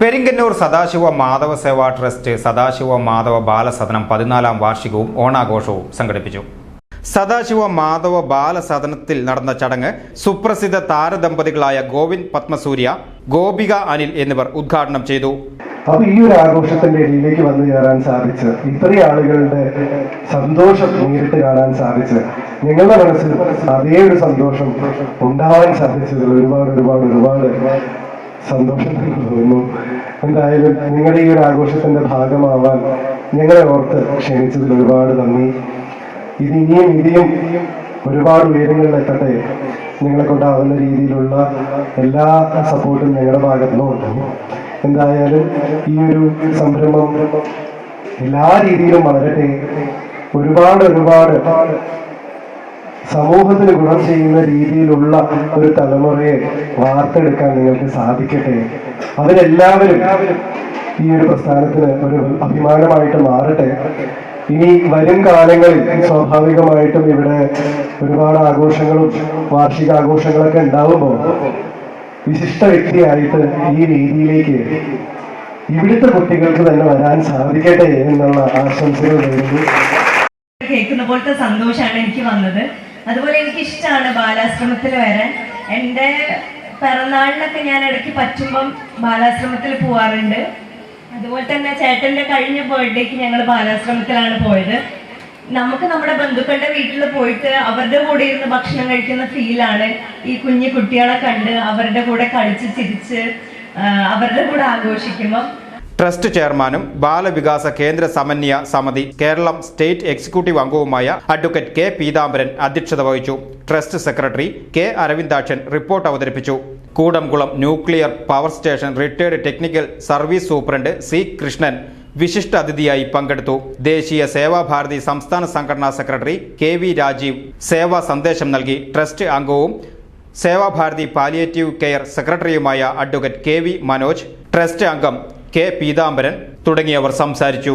പെരിങ്കന്നൂർ Sadashiva Madhava Seva trust Sadashiva Madhava Balasadanam പതിനാലാം വാർഷികവും ഓണാഘോഷവും സംഘടിപ്പിച്ചു. സദാശിവ മാധവ ബാലസദനത്തിൽ നടന്ന ചടങ്ങ് സുപ്രസിദ്ധ താരദമ്പതികളായ ഗോവിന്ദ് പത്മസൂര്യ ഗോപിക അനിൽ എന്നിവർ ഉദ്ഘാടനം ചെയ്തു. അപ്പൊ ഈ ഒരു ആഘോഷത്തിന്റെ ഇടയിലേക്ക് വന്നു കയറാൻ സാധിച്ച് ഇത്രയും ആളുകളുടെ സന്തോഷം നേരിട്ട് കാണാൻ സാധിച്ച് നിങ്ങളുടെ മനസ്സിൽ അതേ ഒരു സന്തോഷം ഉണ്ടാവാൻ സാധിച്ചതിൽ ഒരുപാട് ഒരുപാട് ഒരുപാട് സന്തോഷം തോന്നുന്നു എന്തായാലും നിങ്ങളുടെ ഈ ഒരു ആഘോഷത്തിന്റെ ഭാഗമാവാൻ ഞങ്ങളെ ഓർത്ത് ക്ഷണിച്ചതിൽ ഒരുപാട് നന്ദി. ഇത് ഇനിയും ഇനിയും ഒരുപാട് ഉയരങ്ങളിൽ എത്തട്ടെ. നിങ്ങളെ കൊണ്ടാവുന്ന രീതിയിലുള്ള എല്ലാ സപ്പോർട്ടും ഞങ്ങളുടെ ഭാഗത്തുനിന്നും എന്തായാലും ഈ ഒരു സംരംഭം എല്ലാ രീതിയിലും വളരട്ടെ. ഒരുപാട് ഒരുപാട് സമൂഹത്തിന് ഗുണം ചെയ്യുന്ന രീതിയിലുള്ള ഒരു തലമുറയെ വാർത്തെടുക്കാൻ നിങ്ങൾക്ക് സാധിക്കട്ടെ? അവരെല്ലാവരും ഈ ഒരു പ്രസ്ഥാനത്തിന് ഒരു അഭിമാനമായിട്ട് മാറട്ടെ. ഇനി വരും കാലങ്ങളിൽ സ്വാഭാവികമായിട്ടും ഇവിടെ ഒരുപാട് ആഘോഷങ്ങളും വാർഷിക ആഘോഷങ്ങളൊക്കെ ഉണ്ടാവുമ്പോൾ വിശിഷ്ട വ്യക്തിയായിട്ട് ഈ രീതിയിലേക്ക് ഇവിടുത്തെ കുട്ടികൾക്ക് തന്നെ വരാൻ സാധിക്കട്ടെ എന്നുള്ള ആശംസകൾ കേൾക്കുന്ന പോലത്തെ സന്തോഷമാണ് എനിക്ക് വന്നത്. അതുപോലെ എനിക്ക് ഇഷ്ടമാണ് ബാലാശ്രമത്തിൽ വരാൻ. എന്റെ പിറന്നാളിനൊക്കെ ഞാൻ ഇടയ്ക്ക് പറ്റുമ്പം ബാലാശ്രമത്തിൽ പോവാറുണ്ട്. അതുപോലെ തന്നെ ചേട്ടന്റെ കഴിഞ്ഞ ബർത്ത്ഡേക്ക് ഞങ്ങൾ ബാലാശ്രമത്തിലാണ് പോയത്. നമുക്ക് നമ്മുടെ ബന്ധുക്കളുടെ വീട്ടിൽ പോയിട്ട് അവരുടെ കൂടെ ഇരുന്ന് ഭക്ഷണം കഴിക്കുന്ന ഫീലാണ് ഈ കുഞ്ഞു കുട്ടികളെ കണ്ട് അവരുടെ കൂടെ കളിച്ച് ചിരിച്ച് അവരുടെ കൂടെ ആഘോഷിക്കുമ്പം ട്രസ്റ്റ് ചെയർമാനും ബാലവികാസ കേന്ദ്ര സമന്വയ സമിതി കേരളം സ്റ്റേറ്റ് എക്സിക്യൂട്ടീവ് അംഗവുമായ അഡ്വക്കേറ്റ് കെ പീതാംബരൻ അധ്യക്ഷത വഹിച്ചു. Trust secretary K Aravindakshan report അവതരിപ്പിച്ചു. Koodankulam nuclear power station retired technical service superintendent C Krishnan വിശിഷ്ട അതിഥിയായി പങ്കെടുത്തു. ദേശീയ സേവാഭാരതി സംസ്ഥാന സംഘടനാ സെക്രട്ടറി കെ വി രാജീവ് സേവാ സന്ദേശം നൽകി. ട്രസ്റ്റ് അംഗവും സേവാഭാരതി പാലിയേറ്റീവ് കെയർ സെക്രട്ടറിയുമായ advocate K V Manoj. Trust അംഗം കെ പീതാംബരൻ തുടങ്ങിയവർ സംസാരിച്ചു.